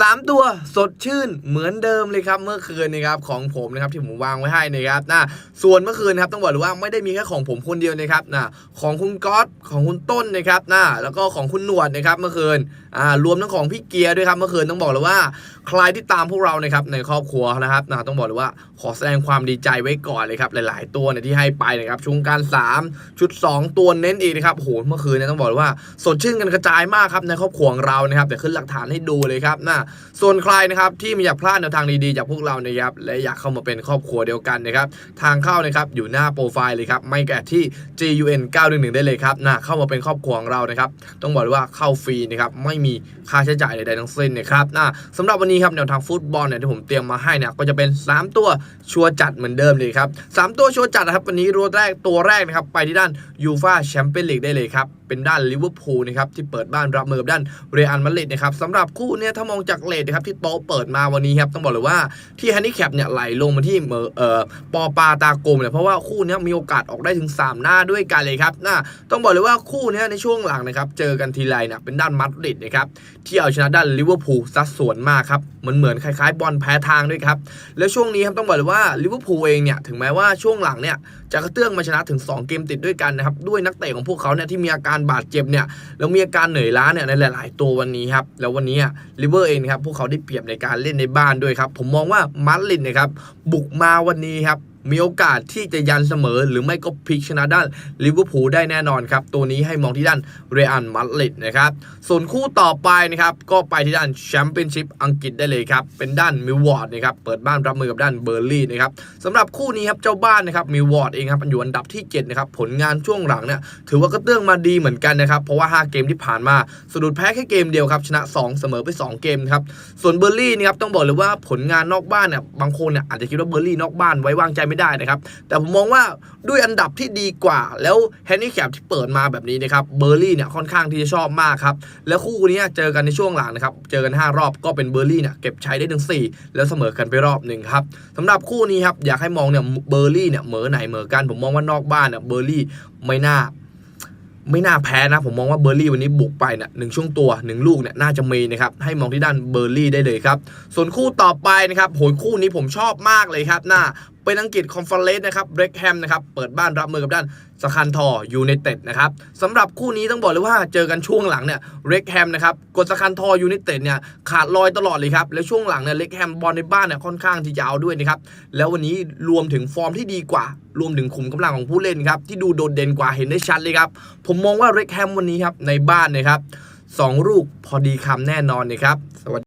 สามตัวสดชื่นเหมือนเดิมเลยครับเมื่อคืนนะครับของผมนะครับที่ผมวางไว้ให้นะครับนะส่วนเมื่อคืนนะครับต้องบอกเลยว่าไม่ได้มีแค่ของผมคนเดียวนะครับนะของคุณก๊อตของคุณต้นนะครับนะแล้วก็ของคุณหนวดนะครับเมื่อคืนอ่ารวมทั้งของพี่เกียร์ด้วยครับเมื่อคืนต้องบอกเลยว่า ใครที่ตามพวกเรานะครับในครอบครัวนะครับนะต้องบอกเลยว่าขอแสดงความดีใจไว้ก่อนเลยครับหลาย ๆ ตัวเนี่ยที่ให้ไปนะครับชุงการ 3 ชุด 2 ตัวเน้นอีกนะครับโหเมื่อคืนเนี่ยต้องบอกเลยว่า สดชื่นกันกระจายมากครับในครอบครัวของเรานะครับแต่ขึ้นหลักฐานให้ดูเลยครับนะส่วนใครนะครับที่ไม่อยากพลาดแนวทางดีๆจากพวกเรานะครับและอยากเข้ามาเป็นครอบครัวเดียวกันนะครับทางเข้านะครับอยู่หน้าโปรไฟล์เลยครับไม่แก่ที่ GUN 911ได้เลยครับนะเข้ามาเป็นครอบครัวของเรานะครับต้องบอกเลยว่าเข้าฟรีนะครับไม่มีค่าใช้จ่ายใดๆทั้งสิ้นนะครับนะสำหรับวันนี้ครับแนวทางฟุตบอลเนี่ยที่ผมเตรียมมาให้เนี่ยก็จะเป็น 3 ตัวชัวร์จัดเหมือนเดิมเลยครับสามตัวชัวร์จัดนะครับวันนี้ตัวแรกตัวแรกนะครับไปที่ด้านยูฟาแชมเปี้ยนลีกได้เลยครับเป็นด้านลิเวอร์พูลนะครับที่เปิดบ้านรับมือกับด้านเรอัลมาดริดนะครับสำหรับคู่เนี่ยถ้ามองจากเลทนะครับที่โต๊ะเปิดมาวันนี้ครับต้องบอกเลยว่าที่แฮนดิแคปเนี่ยไหลลงมาที่เอ่อปอปาตากลมเนี่ยเพราะว่าคู่เนี้ยมีโอกาสออกได้ถึง 3 หน้าด้วยกันเลยครับน่าต้องบอกเลยว่าคู่เนี้ยในช่วงหลังนะครับเจอกันทีไรเนี่ยเป็นด้านมาดริดนะครับที่เอาชนะด้านลิเวอร์พูลซัดส่วนมากครับเหมือนเหมือนคล้ายๆ บอลแพ้ทางด้วยครับแล้วช่วงนี้ครับต้องบอกเลยว่าลิเวอร์พูลเองเนี่ยถึงแม้ว่าช่วงหลังเนี่ยจะกระเตื้องมาชนะถึง 2 เกมติดด้วยกันนะครับด้วยนักเตะของพวกเขาเนี่ยที่มีอาการบาดเจ็บเนี่ยแล้วมีอาการเหนื่อยล้าเนี่ยในหลาย ๆ ตัววันนี้ครับแล้ววันนี้ลิเวอร์เองนครับพวกเขาได้เปรียบในการเล่นในบ้านด้วยครับผมมองว่ามาดรินนะครับบุกมาวันนี้ครับ มีโอกาสที่จะยันเสมอ หรือไม่ก็พลิกชนะด้านลิเวอร์พูลได้แน่นอนครับ ตัวนี้ให้มองที่ด้านเรอัลมาดริดนะครับ ส่วนคู่ต่อไปนะครับก็ไปที่ด้านแชมเปี้ยนชิพอังกฤษได้เลยครับ เป็นด้านมิลวอร์ดนะครับเปิดบ้านรับมือกับด้านเบอร์ลี่นะครับสำหรับคู่นี้ครับเจ้าบ้านนะครับมิลวอร์ดเองครับอยู่อันดับที่7นะครับผลงานช่วงหลังเนี่ยถือว่าก็เตื้องมาดีเหมือนกันนะครับเพราะว่า 5 เกมที่ผ่านมาสะดุดแพ้แค่เกมเดียวครับชนะ 2 เสมอไป 2 เกมครับส่วนเบอร์ลี่นะครับต้องบอกเลยว่าผลงานนอกบ้านเนี่ยบางคนเนี่ยอาจจะคิดว่าเบอร์ลี่นอกบ้านไว้วางใจไม่ได้นะครับ แต่ผมมองว่าด้วยอันดับที่ดีกว่า แล้วแฮนดี้แคปที่เปิดมาแบบนี้นะครับเบอร์ลี่เนี่ยค่อนข้างที่จะชอบมากครับแล้วคู่นี้เจอกันในช่วงหลังนะครับเจอกัน 5 รอบก็เป็นเบอร์ลี่เนี่ยเก็บใช้ได้ถึง 4 แล้วเสมอกันไปรอบหนึ่งครับสำหรับคู่นี้ครับอยากให้มองเนี่ยเบอร์ลี่เนี่ยเหมือไหนเหมือกัน ผมมองว่านอกบ้านเนี่ยเบอร์ลี่ไม่น่าไม่น่าแพ้นะ ผมมองว่าเบอร์ลี่วันนี้บุกไปเนี่ยหนึ่งช่วงตัวหนึ่งลูกเนี่ยน่าจะมีนะครับ ให้มองที่ด้านเบอร์ลี่ได้เลยครับ ส่วนคู่ต่อไปนะครับโหยคู่นี้ผมชอบมากเลยครับหน้า เป็นอังกฤษคอนเฟอเรนซ์นะครับเบรกแฮมนะครับเปิดบ้านรับมือกับด้านสคันทอยูไนเต็ดนะครับสำหรับคู่นี้ต้องบอกเลยว่าเจอกันช่วงหลังเนี่ยเรกแฮมนะครับกดสคันทอยูไนเต็ดเนี่ยขาดลอยตลอดเลยครับ แล้วช่วงหลังเนี่ยเรกแฮมบอลในบ้านเนี่ยค่อนข้างที่จะเอาด้วยนะครับแล้ววันนี้รวมถึงฟอร์มที่ดีกว่า รวมถึงขุมกำลังของผู้เล่นครับที่ดูโดดเด่นกว่าเห็นได้ชัดเลยครับผมมองว่าเรกแฮมวันนี้ครับในบ้านนะครับสองลูกพอดีคำแน่นอนนะครับสวัสดี